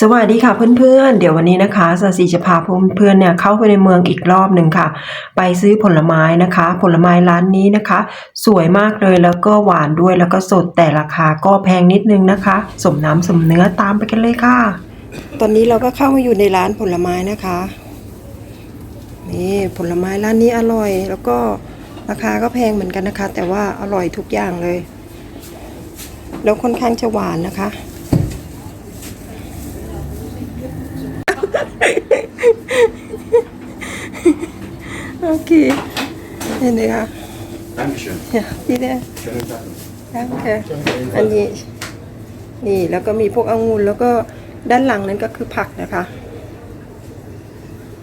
สวัสดีค่ะเพื่อนๆ เดี๋ยววันนี้นะคะสสีจะพาเพื่อนๆเนี่ยเข้าไปในเมืองอีกรอบหนึ่งค่ะ ไปซื้อผลไม้นะคะ ผลไม้ร้านนี้นะคะ สวยมากเลยแล้วก็หวานด้วยแล้วก็สดแต่ราคาก็แพงนิดนึงนะคะ สมน้ำสมเนื้อตามไปกันเลยค่ะ ตอนนี้เราก็เข้ามาอยู่ในร้านผลไม้นะคะ นี่ผลไม้ร้านนี้อร่อย แล้วก็ราคาก็แพงเหมือนกันนะคะ แต่ว่าอร่อยทุกอย่างเลย แล้วค่อนข้างจะหวานนะคะ โอเคเห็นไหมคะ Dankeschön. พี่เนี่ย Schönen Tag. ค่ะอันนี้ นี่แล้วก็มีพวกองุ่นแล้วก็ด้านหลังนั้นก็คือผักนะคะ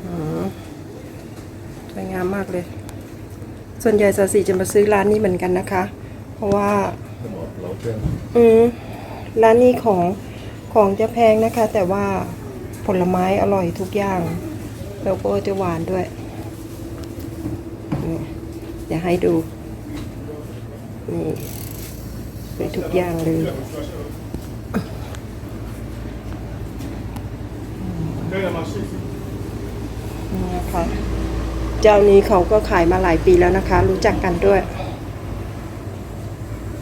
อืมสวยงามมากเลย ส่วนใหญ่สาสีจะมาซื้อร้านนี้เหมือนกันนะคะ เพราะว่า อืมร้านนี้ของของจะแพงนะคะ แต่ว่าผลไม้อร่อยทุกอย่าง แล้วก็จะหวานด้วยนี่เดี๋ยว ให้ดู นี่สวยทุกอย่างเลยนี่นะคะเจ้านี้เขาก็ขายมาหลายปีแล้วนะคะ รู้จักกันด้วย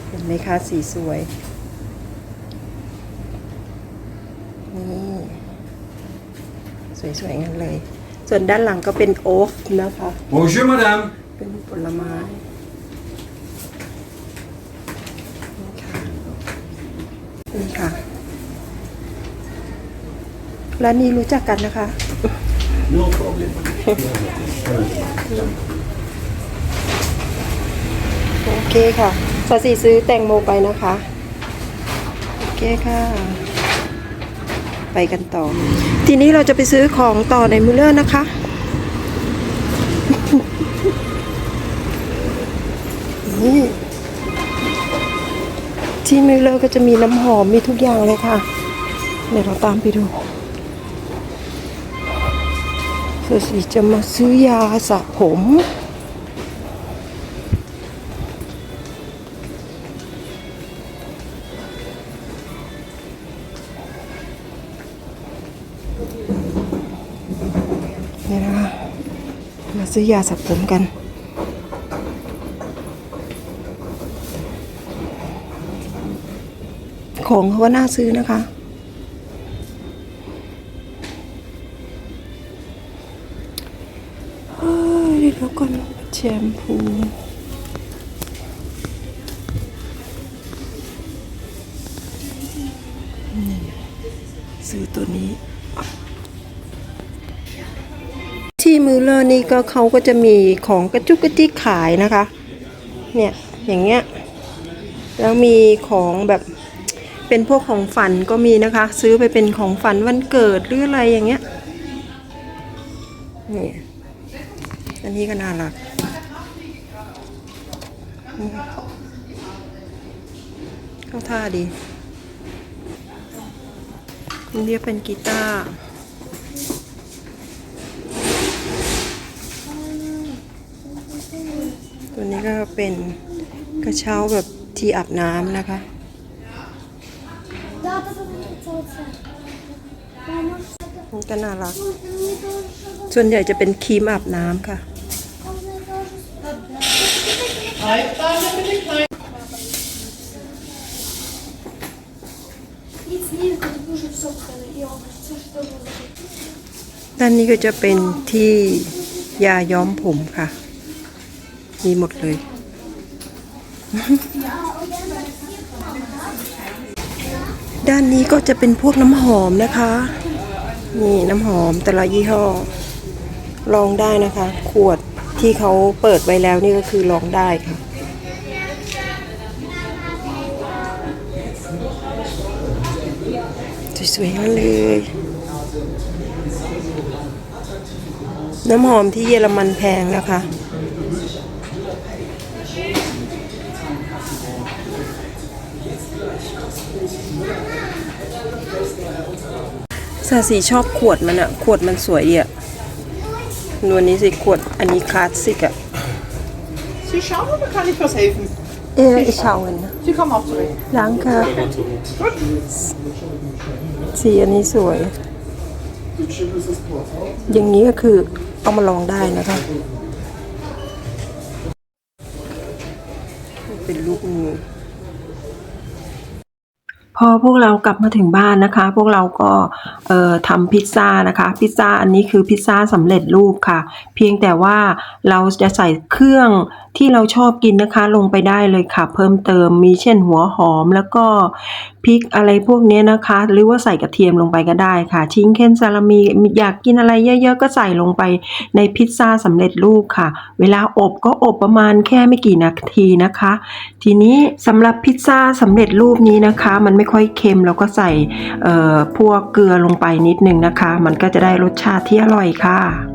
เห็นไหมคะสีสวย นี่สวยๆงั้นเลย ส่วนด้านหลังก็เป็นโอ๊ฟนะคะ Bonjour madame. เป็นผลไม้นี่ค่ะนี่ค่ะ ร้านนี้รู้จักกันนะคะ No problem. โอเคค่ะสาสีซื้อแตงโมไปนะคะ โอเคค่ะ ไปกันต่อ ทีนี้เราจะไปซื้อของต่อในมูลเลอร์นะคะ ที่มิลเลอร์ก็จะมีน้ำหอมมีทุกอย่างเลยค่ะ เดี๋ยวเราตามไปดูสาสีจะมาซื้อยาสระผมนี่นะคะมาซื้อยาสระผมกัน ของเขาว่าน่าซื้อนะคะเฮ้ยเดี๋ยวก่อนแชมพูนี่ซื้อตัวนี้ ที่มือเลอร์นี่ก็เขาก็จะมีของกระจุกกระจิกขายนะคะ เนี่ย อย่างเงี้ย แล้วมีของแบบ เป็นพวกของฝันก็มีนะคะ ซื้อไปเป็นของฝันวันเกิดหรืออะไรอย่างเงี้ยนี่อันนี้ก็น่ารักเข้าท่าดีอันนี้เป็นกีตาร์ตัวนี้ก็เป็นกระเช้าแบบที่อาบน้ำนะคะ มันก็น่ารัก ส่วนใหญ่จะเป็นครีมอาบน้ำค่ะ ด้านนี้ก็จะเป็นที่ยาย้อมผมค่ะ มีหมดเลย ด้านนี้ก็จะเป็นพวกน้ำหอมนะคะ นี่น้ำหอมแต่ละยี่ห้อ ลองได้นะคะ ขวดที่เขาเปิดไว้แล้วนี่ก็คือลองได้ค่ะ สวยๆนั่นเลย น้ำหอมที่เยอรมันแพงนะคะ สาสีชอบขวดมันอะขวดมันสวยดีอะนวลนี้สิขวดอันนี้คลาสสิกอะ Sie schauen oder kann ich was helfen? เออไอชาวเงินนะ Sie kommen auch zurück. ล้างค่ะสีอันนี้สวย อย่างนี้ก็คือเอามาลองได้นะคะ เป็นลูกงูพ อพวกเรากลับมาถึงบ้านนะคะ พวกเราก็เอ่อทำพิซซ่านะคะ พิซซ่าอันนี้คือพิซซ่าสำเร็จรูปค่ะ เพียงแต่ว่าเราจะใส่เครื่อง ที่เราชอบกินนะคะลงไปได้เลยค่ะ เพิ่มเติมมีเช่นหัวหอมแล้วก็พริกอะไรพวกนี้นะคะ หรือว่าใส่กระเทียมลงไปก็ได้ค่ะ ชิงเคนซาลามีอยากกินอะไรเยอะๆ ก็ใส่ลงไปในพิซซ่าสำเร็จรูปค่ะ เวลาอบก็อบประมาณแค่ไม่กี่นาทีนะคะ ทีนี้สำหรับพิซซ่าสำเร็จรูปนี้นะคะ มันไม่ค่อยเค็มเราก็ใส่พวกเกลือลงไปนิดนึงนะคะ มันก็จะได้รสชาติที่อร่อยค่ะ